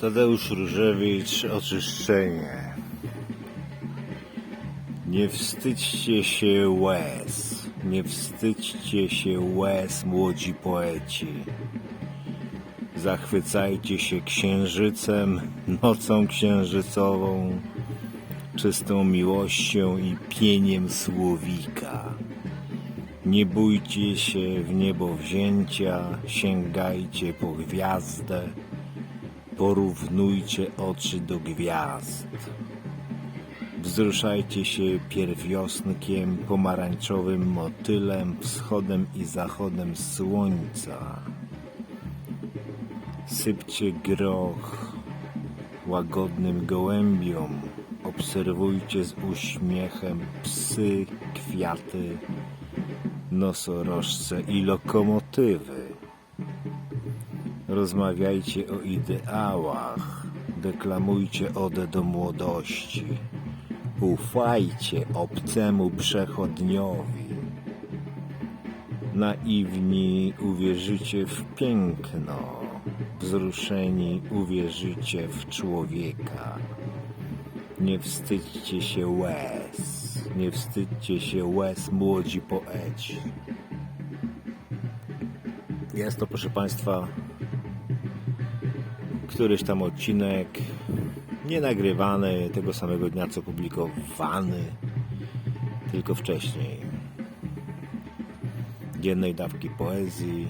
Tadeusz Różewicz, oczyszczenie. Nie wstydźcie się łez, nie wstydźcie się łez, młodzi poeci. Zachwycajcie się księżycem, nocą księżycową, czystą miłością i pieniem słowika. Nie bójcie się w niebo wzięcia, sięgajcie po gwiazdę, porównujcie oczy do gwiazd. Wzruszajcie się pierwiosnkiem, pomarańczowym motylem, wschodem i zachodem słońca. Sypcie groch łagodnym gołębiom, obserwujcie z uśmiechem psy, kwiaty, nosorożce i lokomotywy. Rozmawiajcie o ideałach, deklamujcie odę do młodości. Ufajcie obcemu przechodniowi. Naiwni uwierzycie w piękno, wzruszeni uwierzycie w człowieka. Nie wstydźcie się łez, nie wstydźcie się łez, młodzi poeci. Jest to, proszę Państwa, któryś tam odcinek nie nagrywany tego samego dnia, co publikowany, tylko wcześniej. Dziennej dawki poezji.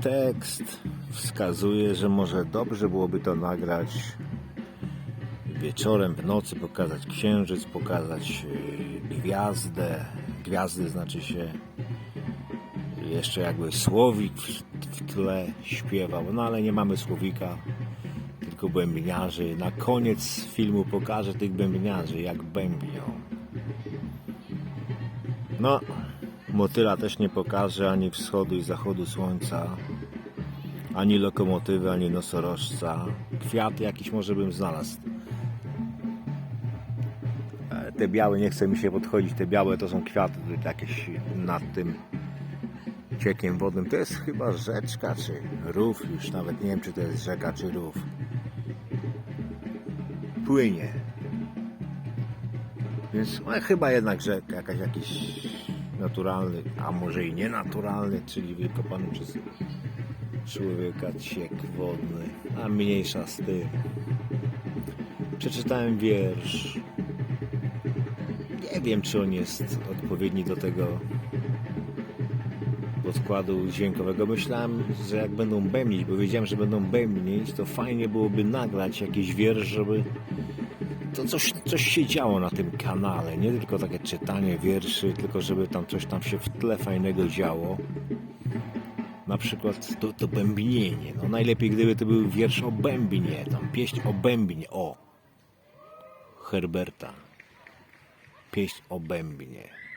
Tekst wskazuje, że może dobrze byłoby to nagrać wieczorem, w nocy, pokazać księżyc, pokazać yy, gwiazdę. Gwiazdy znaczy się jeszcze jakby słowik w, tle śpiewał, no ale nie mamy słowika, tylko bębniarzy. Na koniec filmu pokażę tych bębniarzy, jak bębnią. No, motyla też nie pokażę ani wschodu i zachodu słońca, ani lokomotywy, ani nosorożca. Kwiat jakiś może bym znalazł. E, Te białe, nie chce mi się podchodzić, te białe to są kwiaty jakieś nad tym ciekiem wodnym. To jest chyba rzeczka czy rów, już nawet nie wiem czy to jest rzeka czy rów. Płynie. Więc no, chyba jednak rzeka, jakaś jakiś naturalny, a może i nienaturalny, czyli wykopany przez człowieka ciek wodny, a mniejsza z tym. Przeczytałem wiersz. Nie wiem, czy on jest odpowiedni do tego podkładu dźwiękowego. Myślałem, że jak będą bębnić, bo wiedziałem, że będą bębnić, to fajnie byłoby nagrać jakiś wiersz, żeby to coś, coś się działo na tym kanale. Nie tylko takie czytanie wierszy, tylko żeby tam coś tam się w tle fajnego działo. Na przykład to, to bębnienie. No najlepiej gdyby to był wiersz o bębnie, tam pieśń o bębnie. O! Herberta. Pieśń o bębnie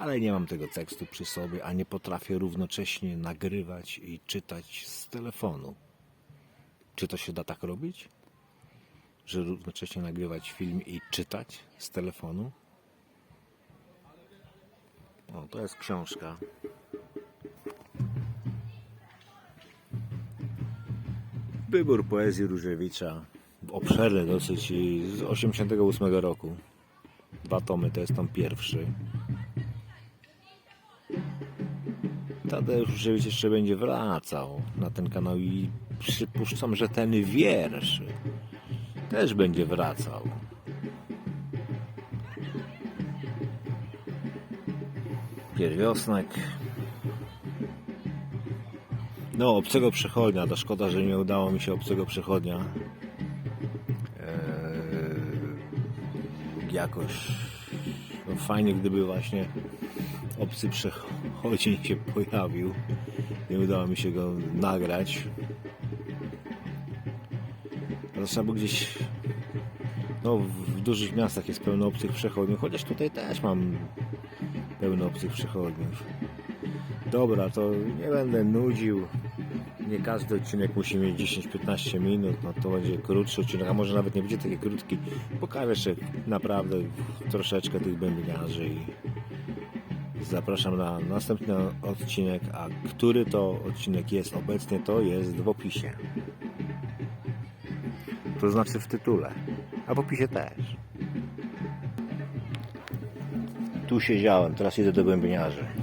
ale nie mam tego tekstu przy sobie, a nie potrafię równocześnie nagrywać i czytać z telefonu. Czy to się da tak robić? Że równocześnie nagrywać film i czytać z telefonu? O, to jest książka. Wybór poezji Różewicza. Obszerny dosyć z 88 roku. Dwa tomy, to jest tom pierwszy. Tadeusz Różewicz jeszcze będzie wracał na ten kanał i przypuszczam, że ten wiersz też będzie wracał. Pierwiosnek. No, obcego przechodnia. To szkoda, że nie udało mi się obcego przechodnia eee, jakoś no, fajnie, gdyby właśnie obcy przechodzień się pojawił. Nie udało mi się go nagrać. To trzeba było gdzieś. No, w dużych miastach jest pełno obcych przechodniów, chociaż tutaj też mam pełno obcych przechodniów. Dobra, to nie będę nudził. Nie każdy odcinek musi mieć 10-15 minut, no to będzie krótszy odcinek, a może nawet nie będzie taki krótki. Pokażę jeszcze naprawdę troszeczkę tych bębniarzy i Zapraszam na następny odcinek, a który to odcinek jest obecnie, to jest w opisie. To znaczy w tytule, a w opisie też. Tu siedziałem, teraz idę do bębniarzy.